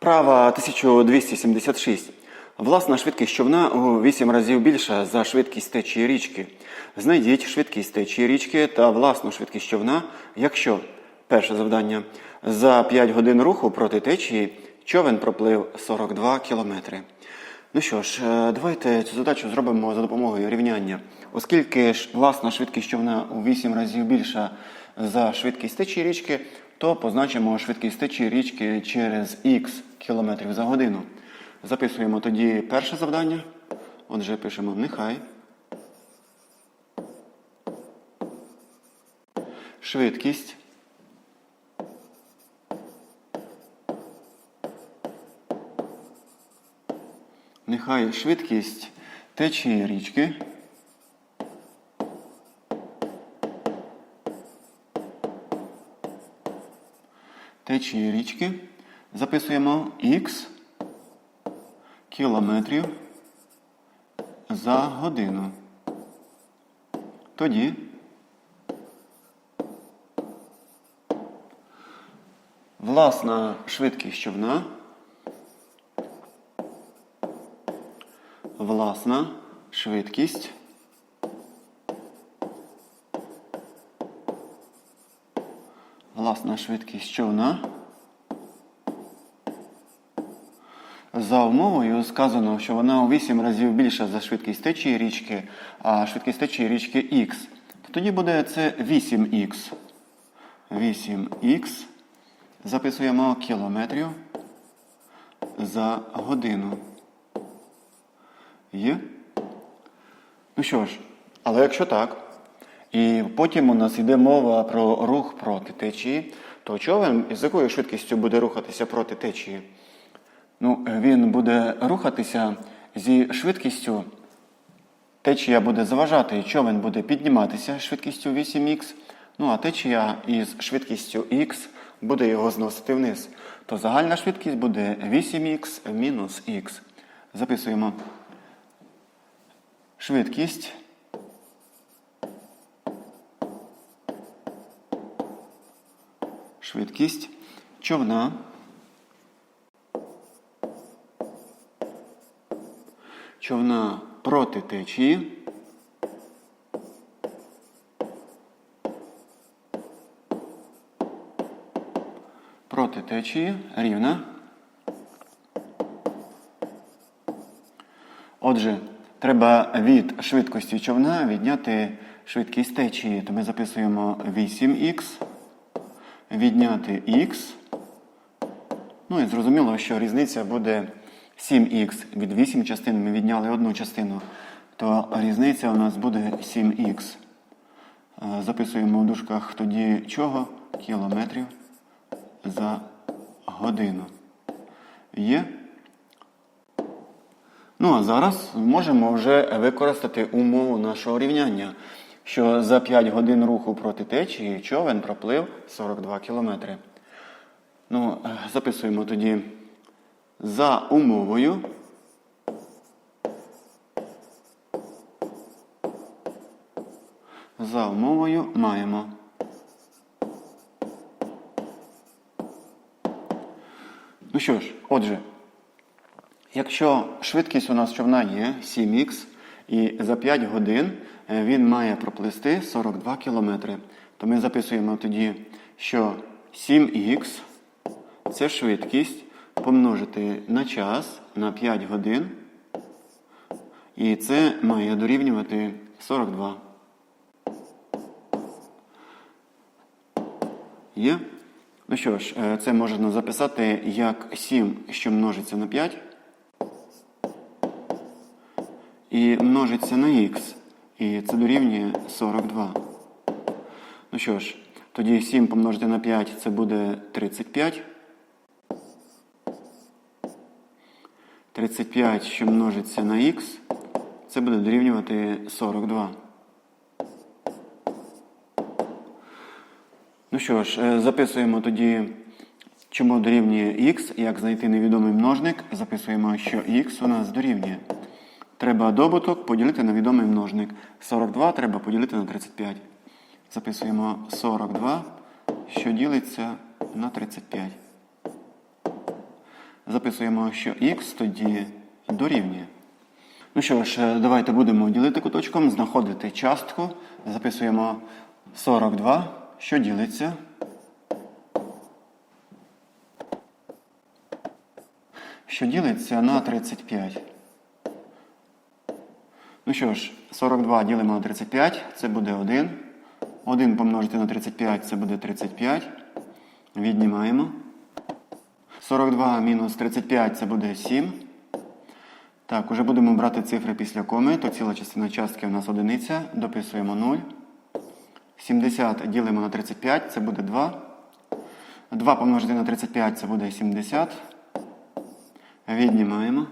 Вправа 1276. Власна швидкість човна у 8 разів більша за швидкість течії річки. Знайдіть швидкість течії річки та власну швидкість човна, якщо перше завдання за 5 годин руху проти течії човен проплив 42 кілометри. Ну що ж, е, давайте цю задачу зробимо за допомогою рівняння. Оскільки ж власна швидкість човна у 8 разів більша за швидкість течії річки, то позначимо швидкість течії річки через х кілометрів за годину. Записуємо тоді перше завдання. Отже, пишемо нехай. Швидкість. Нехай швидкість течії річки. Течії річки. Записуємо х кілометрів за годину. Тоді власна швидкість човна. Власна швидкість. Власна швидкість човна. За умовою сказано, що вона у 8 разів більша за швидкість течії річки, а швидкість течії річки х. То тоді буде це 8х. 8х. Записуємо кілометрів за годину. Є? Ну що ж, але якщо так, і потім у нас йде мова про рух проти течії, то човен з якою швидкістю буде рухатися проти течії? Ну, він буде рухатися зі швидкістю. Течія буде заважати, човен буде підніматися швидкістю 8х, ну а течія із швидкістю х буде його зносити вниз. То загальна швидкість буде 8х мінус х. Записуємо швидкість. Швидкість човна. Човна проти течії. Проти течії рівна. Отже, треба від швидкості човна відняти швидкість течії. То ми записуємо 8х, відняти х. Ну і зрозуміло, що різниця буде 7х. Від 8 частин ми відняли одну частину, то різниця у нас буде 7х. Е, Записуємо в дужках тоді чого? Кілометрів за годину. Є? Ну, а зараз можемо вже використати умову нашого рівняння, що за 5 годин руху проти течії човен проплив 42 кілометри. Ну, е, записуємо тоді за умовою. За умовою маємо. Ну що ж, отже, якщо швидкість у нас човна є 7х, і за 5 годин він має проплисти 42 кілометри, то ми записуємо тоді, що 7х це швидкість помножити на час на 5 годин. І це має дорівнювати 42. Є? Ну що ж, е, це можна записати як 7, що множиться на 5. І множиться на х. І це дорівнює 42. Ну що ж, тоді 7 помножити на 5 це буде 35. 35, що множиться на х, це буде дорівнювати 42. Ну що ж, е, записуємо тоді, чому дорівнює х, як знайти невідомий множник. Записуємо, що х у нас дорівнює. Треба добуток поділити на відомий множник. 42 треба поділити на 35. Записуємо 42, що ділиться на 35. записуємо, що х тоді дорівнює. Ну що ж, е, давайте будемо ділити куточком, знаходити частку. Записуємо 42, що ділиться. Що ділиться на 35. Ну що ж, 42 ділимо на 35, це буде 1. 1 помножити на 35, це буде 35. Віднімаємо. 42 мінус 35 це буде 7. Так, уже будемо брати цифри після коми, то ціла частина частки у нас одиниця. Дописуємо 0. 70 ділимо на 35, це буде 2. 2 помножити на 35 це буде 70. Віднімаємо.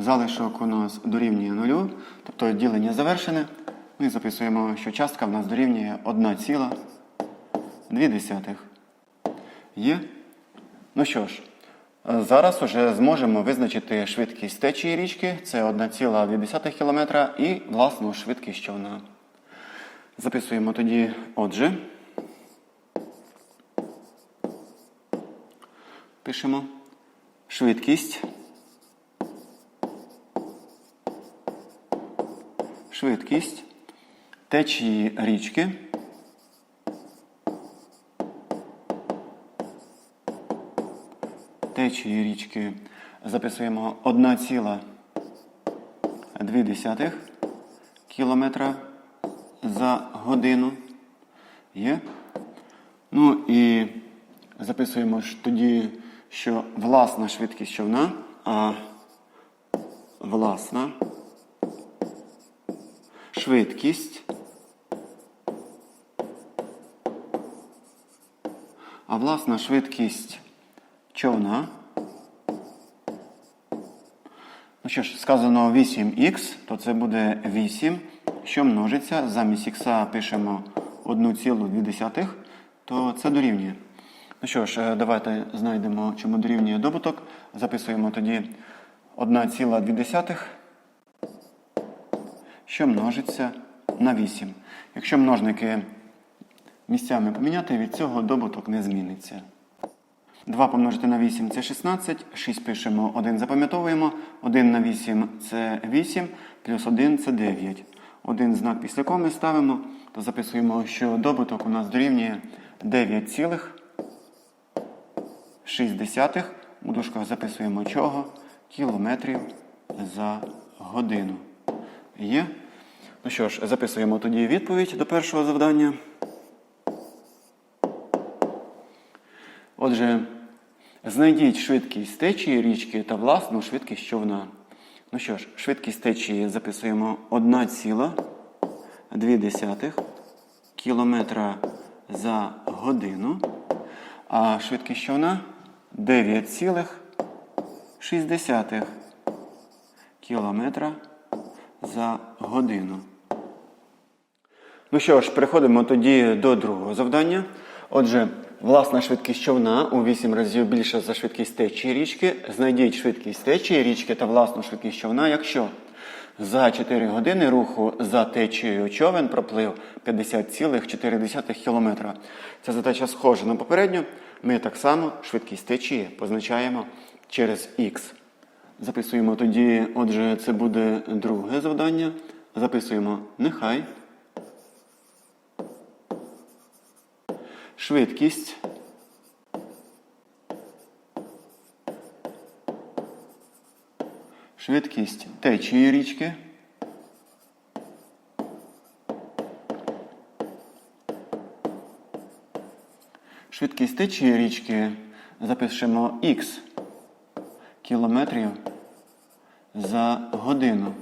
Залишок у нас дорівнює 0, тобто ділення завершене. Ми записуємо, що частка в нас дорівнює 1,2. Є? Ну що ж, зараз вже зможемо визначити швидкість течії річки, це 1,2 км і власну швидкість човна. Записуємо тоді, отже. Пишемо швидкість. Швидкість течії річки. Течії річки записуємо 1,2 кілометра за годину. Є. Ну і записуємо ж тоді, що власна швидкість човна, а власна швидкість. А власна швидкість човна. Ну що ж, сказано 8х, то це буде 8, що множиться. Замість х пишемо 1,2, то це дорівнює. Ну що ж, е, давайте знайдемо, чому дорівнює добуток. Записуємо тоді 1,2, що множиться на 8. Якщо множники місцями поміняти, від цього добуток не зміниться. 2 помножити на 8 це 16, 6 пишемо, 1 запам'ятовуємо, 1 на 8 це 8, плюс 1 це 9. Один знак після коми ставимо, то записуємо, що добуток у нас дорівнює 9,6. У дужках записуємо чого? Кілометрів за годину. Є? Ну що ж, записуємо тоді відповідь до першого завдання. Отже, знайдіть швидкість течії річки та власну швидкість човна. Ну що ж, швидкість течії записуємо 1,2 кілометра за годину, а швидкість човна 9,6 кілометра за годину. Ну що ж, переходимо тоді до другого завдання. Отже, власна швидкість човна у 8 разів більша за швидкість течії річки. Знайдіть швидкість течії річки та власну швидкість човна, якщо за 4 години руху за течією човен проплив 50,4 км. Ця задача схожа на попередню. Ми так само швидкість течії позначаємо через х. Записуємо тоді, отже, це буде друге завдання. Записуємо нехай. Швидкість. Швидкість течії річки. Швидкість течії річки запишемо х кілометрів за годину.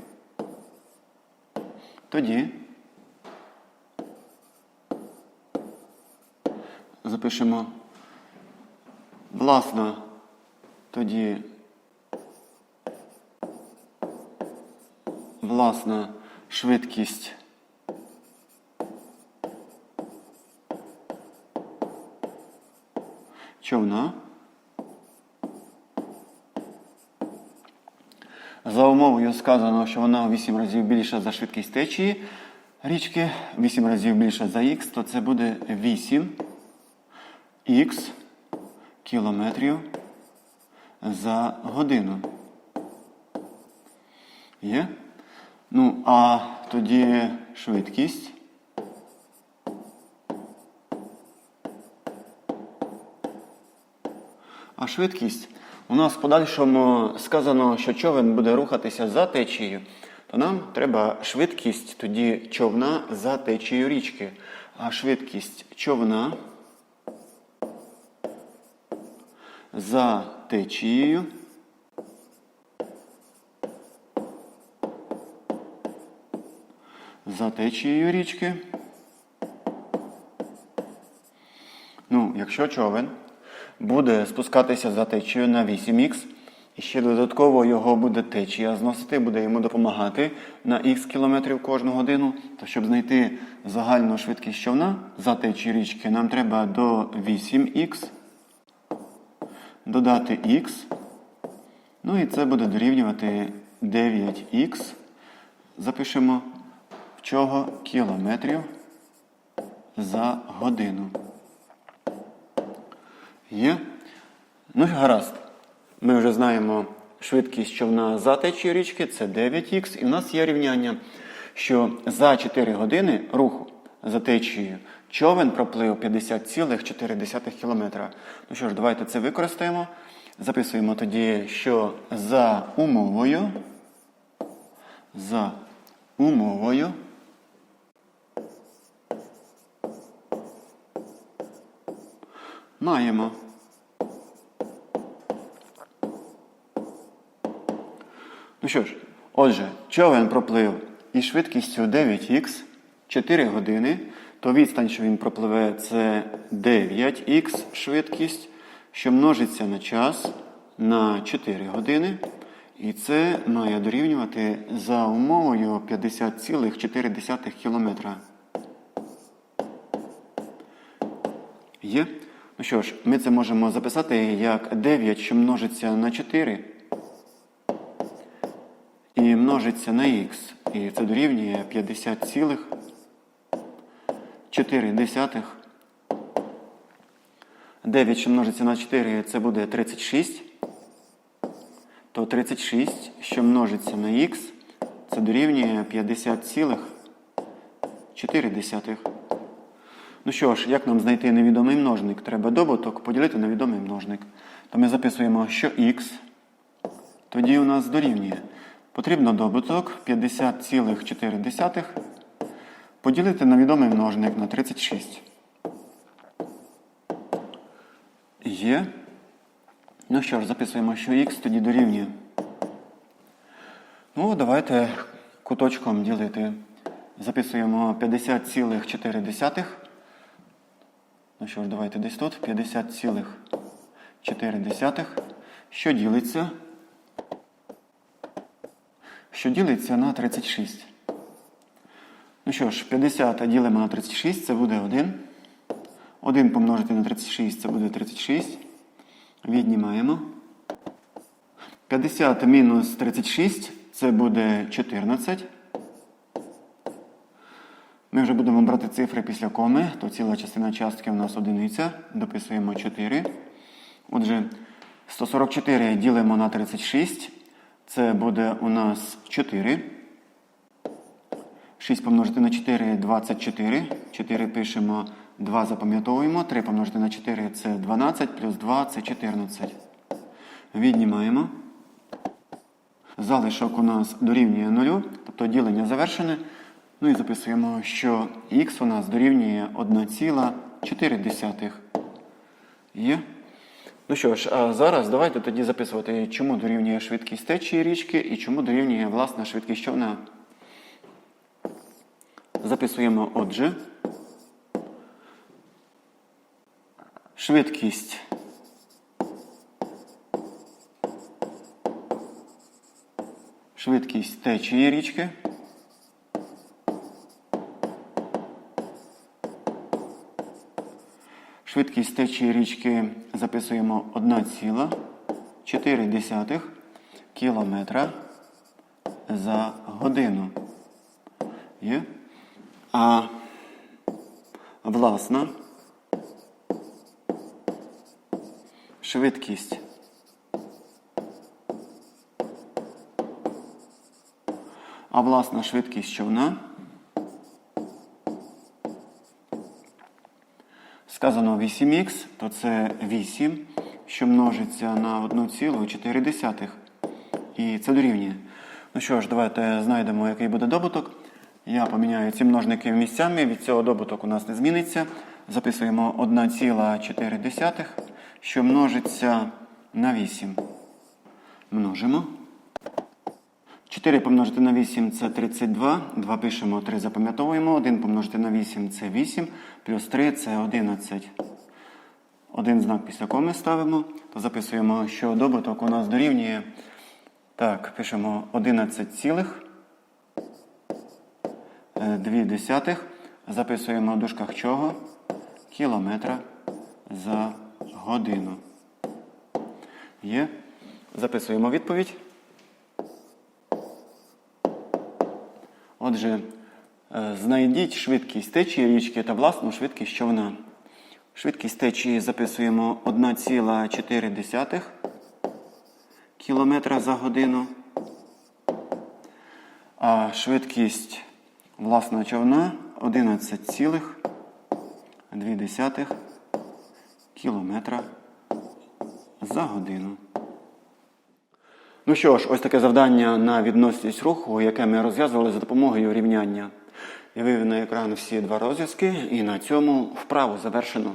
Тоді запишемо власна тоді власна швидкість човна. За умовою сказано, що вона у 8 разів більша за швидкість течії річки, 8 разів більша за х, то це буде 8 х кілометрів за годину. Є? Ну, а тоді швидкість. А швидкість. У нас в подальшому сказано, що човен буде рухатися за течією, то нам треба швидкість тоді човна за течією річки. А швидкість човна за течією. За течією річки. Ну, якщо човен буде спускатися за течією на 8х, і ще додатково його буде течія зносити, буде йому допомагати на х кілометрів кожну годину, то щоб знайти загальну швидкість човна за течією річки, нам треба до 8х додати х. Ну і це буде дорівнювати 9х. Запишемо в чого кілометрів за годину. Є? Ну гаразд. Ми вже знаємо швидкість човна за течією річки, це 9х. І в нас є рівняння, що за 4 години руху за течією човен проплив 50,4 км. Ну що ж, давайте це використаємо. Записуємо тоді, що за умовою, за умовою маємо. Ну що ж, отже, човен проплив із швидкістю 9х 4 години, то відстань, що він пропливе, це 9х швидкість, що множиться на час на 4 години. І це має дорівнювати за умовою 50,4 км. Є? Ну що ж, ми це можемо записати як 9, що множиться на 4 і множиться на х. І це дорівнює 50,4. 9, що множиться на 4, це буде 36. То 36, що множиться на х, це дорівнює 50,4. Ну що ж, як нам знайти невідомий множник? Треба добуток поділити на відомий множник. То ми записуємо, що х тоді у нас дорівнює. Потрібно добуток 50,4 поділити на відомий множник на 36. Є. Ну що ж, записуємо, що х тоді дорівнює. Ну, давайте куточком ділити. Записуємо 50,4. Ну що ж, давайте десь тут 50,4. Що ділиться? Що ділиться на 36. Ну що ж, 50 ділимо на 36, це буде 1. 1 помножити на 36, це буде 36. Віднімаємо. 50 мінус 36, це буде 14. Ми вже будемо брати цифри після коми, то ціла частина частки у нас одиниця. Дописуємо 4. Отже, 144 ділимо на 36. Це буде у нас 4. 6 помножити на 4 24. 4 пишемо, 2 запам'ятовуємо. 3 помножити на 4 це 12, плюс 2 це 14. Віднімаємо. Залишок у нас дорівнює 0, тобто ділення завершене. Ну і записуємо, що х у нас дорівнює 1,4. Є? Ну що ж, а зараз давайте тоді записувати, чому дорівнює швидкість течії річки і чому дорівнює власна швидкість човна. Записуємо отже. Швидкість. Швидкість течії річки. Швидкість течії річки записуємо 1,4 км за годину. Є? А власна швидкість а власна швидкість човна Сказано 8х, то це 8, що множиться на 1,4. І це дорівнює. Ну що ж, давайте знайдемо, який буде добуток. Я поміняю ці множники місцями. Від цього добуток у нас не зміниться. Записуємо 1,4, що множиться на 8. Множимо. 4 помножити на 8 це 32. 2 пишемо, 3 запам'ятовуємо. 1 помножити на 8 це 8. Плюс 3 це 11. Один знак після коми ставимо. То записуємо, що добуток у нас дорівнює. Так, пишемо 11 цілих. 2 десятих. Записуємо в дужках чого? Кілометра за годину. Є. Записуємо відповідь. Отже, е, знайдіть швидкість течії річки та власну швидкість човна. Швидкість течії записуємо 1,4 км за годину. А швидкість власного човна 11,2 км за годину. Ну що ж, ось таке завдання на відносність руху, яке ми розв'язували за допомогою рівняння. Я вивів на екран всі два розв'язки, і на цьому вправу завершено.